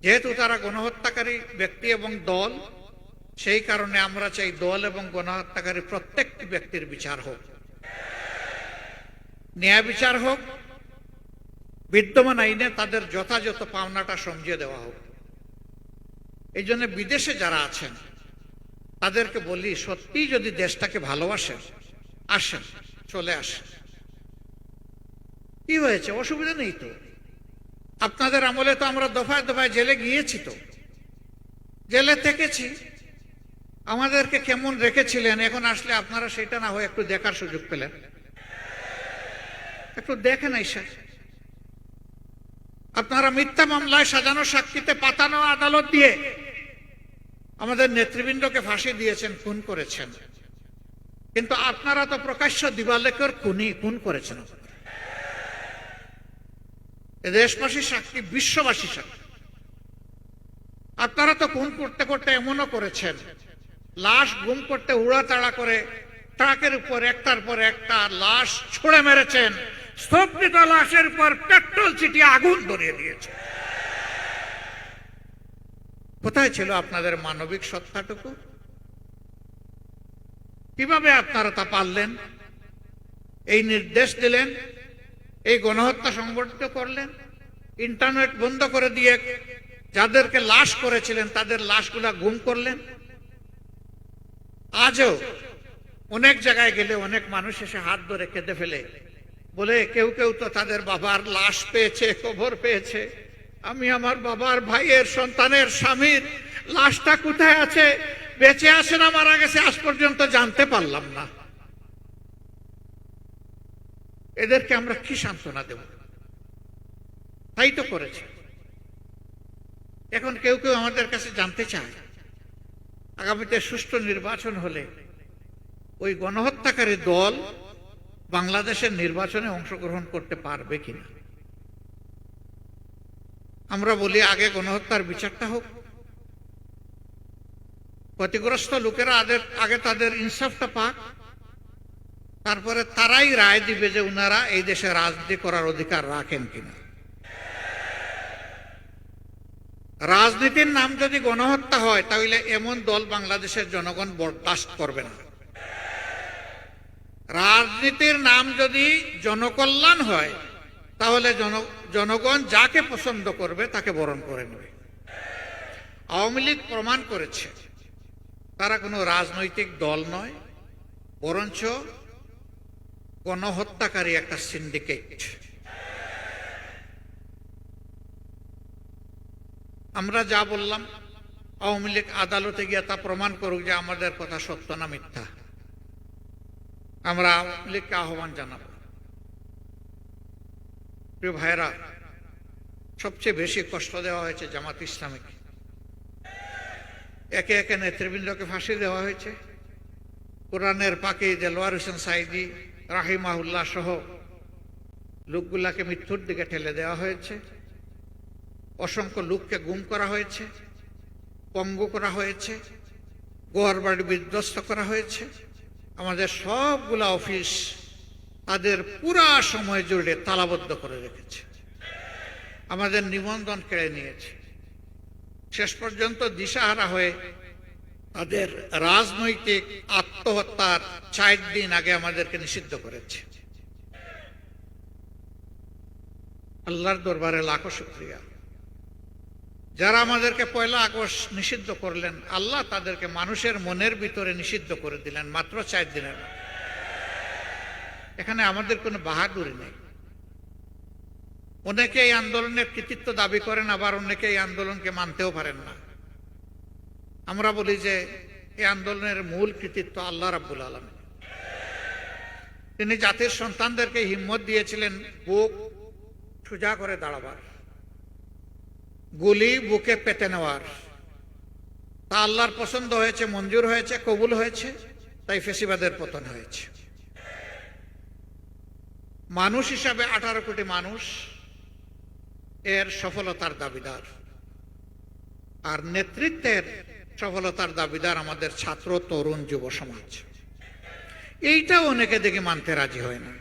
যেহেতু তারা গণহত্যাকারী ব্যক্তি এবং দল, সেই কারণে আমরা চাই দল এবং গণহত্যাকারী প্রত্যেকটি ব্যক্তির বিচার হোক। ন্যায় বিচার হোক, বিদ্যমান আইনে তাদের যথাযথ পাওনাটা সমঝিয়ে দেওয়া হোক। এই জন্য বিদেশে যারা আছেন, তাদেরকে বলি সত্যি যদি দেশটাকে ভালোবাসেন, আসেন, চলে আসেন। কি হয়েছে? অসুবিধা নেই তো? আপনাদের আমলে তো আমরা দফায় দফায় জেলে গিয়েছি তো। জেলে থেকেছি। আমাদেরকে কেমন রেখেছিলেন? এখন আসলে আপনারা সেটা না হয়ে একটু দেখার সুযোগ পেলেন। একটু দেখেন আইসা আপনারা মিথ্যা মামলায় সাজানো সাক্ষীতে পাতানো আদালত দিয়ে আমাদের নেতৃবৃন্দকে ফাঁসি দিয়েছেন, খুন করেছেন। কিন্তু আপনারা তো প্রকাশ্য দিবালেকর খুনি, খুন করেছেন। এ দেশবাসী সাক্ষী, বিশ্ববাসী সাক্ষী। আপনারা তো খুন করতে করতে এমনও করেছেন। লাশ গুম করতে উড়াতাড়া করে ট্রাকের উপর, একটার পর একটা লাশ ছুড়ে মেরেছেন। স্তব্ধিত লাশের উপর পেট্রোল ছিটিয়ে আগুন ধরিয়ে দিয়েছে কোথায় ছিল আপনাদের মানবিক সত্তাটুকু? কীভাবে আপনারা তা পারলেন? এই নির্দেশ দিলেন এই গণহত্যা সংগঠিত করলেন ইন্টারনেট বন্ধ করে দিয়ে যাদেরকে লাশ করেছিলেন, তাদের লাশগুলা গুম করলেন। আজও অনেক জায়গায় গেলে অনেক মানুষ এসে হাত ধরে কেঁদে ফেলে। বলে, কেউ কেউ তো তাদের বাবার লাশ পেয়েছে, কবর পেয়েছে। আমি আমার বাবার ভাইয়ের সন্তানের স্বামীর লাশটা কোথায় আছে? বেঁচে আছে না মারা গেছে? আজ পর্যন্ত জানতে পারলাম না। এদেরকে আমরা কি সান্ত্বনা দেব? তাই তো করেছে। এখন কেউ কেউ আমাদের কাছে জানতে চায়, আগামীতে সুষ্ঠু নির্বাচন হলে ওই গণহত্যাকারী দল বাংলাদেশের নির্বাচনে অংশগ্রহণ করতে পারবে কিনা? আমরা বলি, আগে গণহত্যার বিচারটা হোক। ক্ষতিগ্রস্ত লোকেরা আগে তাদের ইনসাফটা পাক। তারপরে তারাই রায় দিবে যে উনারা এই দেশে রাজনীতি করার অধিকার রাখেন কিনা। রাজনীতির নাম যদি গণহত্যা হয়, তাহলে এমন দল বাংলাদেশের জনগণ বরদাস্ত করবে না। রাজনীতির নাম যদি জনকল্যাণ হয়, তাহলে জন, জনগণ যাকে পছন্দ করবে তাকে বরণ করে নেবে। আওয়ামী লীগ প্রমাণ করেছে, তারা কোনো রাজনৈতিক দল নয়, বরঞ্চ গণহত্যাকারী একটা সিন্ডিকেট আমরা যা বললাম, আওয়ামী লীগ আদালতে গিয়ে তা প্রমাণ করুক যে আমাদের কথা সত্য না মিথ্যা। আমরা আওয়ামী লীগকে আহ্বান জানাব। প্রিয় ভাইরা সবচেয়ে বেশি কষ্ট দেওয়া হয়েছে জামাত ইসলামিক। একে একে নেতৃবৃন্দকে ফাঁসি দেওয়া হয়েছে। কোরআনের পাকে দেলোয়ার হোসেন সাইদি রাহিমাহুল্লাহ সহ লোকগুলাকে মৃত্যুর দিকে ঠেলে দেওয়া হয়েছে। অসংখ্য লোককে গুম করা হয়েছে, পঙ্গু করা হয়েছে গোয়ার বাড়ি বিধ্বস্ত করা হয়েছে। আমাদের সবগুলা অফিস তাদের পুরা সময় জুড়ে তালাবদ্ধ করে রেখেছে। আমাদের নিবন্ধন কেড়ে নিয়েছে। শেষ পর্যন্ত দিশাহারা হয়ে তাদের রাজনৈতিক আত্মহত্যার চার দিন আগে আমাদেরকে নিষিদ্ধ করেছে। আল্লাহর দরবারে লাখো শুক্রিয়া। যারা আমাদেরকে পয়লা আগস্ট নিষিদ্ধ করলেন, আল্লাহ তাদেরকে মানুষের মনের ভিতরে নিষিদ্ধ করে দিলেন মাত্র চার দিনের এখানে আমাদের কোনো বাহাদুরি নেই। অনেকে এই আন্দোলনের কৃতিত্ব দাবি করেন, আবার অনেকে এই আন্দোলনকে মানতেও পারেন না। আমরা বলি যে এই আন্দোলনের মূল কৃতিত্ব আল্লাহ রাব্বুল আলম তিনি জাতির সন্তানদেরকে হিম্মত দিয়েছিলেন বুক সোজা করে দাঁড়াবার, গুলি বুকে পেতে নেওয়ার। তা আল্লাহর পছন্দ হয়েছে, মঞ্জুর হয়েছে, কবুল হয়েছে, তাই ফেসিবাদের পতন হয়েছে। মানুষ হিসাবে আঠারো কোটি মানুষ এর সফলতার দাবিদার। আর নেতৃত্বের সফলতার দাবিদার আমাদের ছাত্র তরুণ যুব সমাজ এইটা অনেকে দেখে মানতে রাজি হয় না।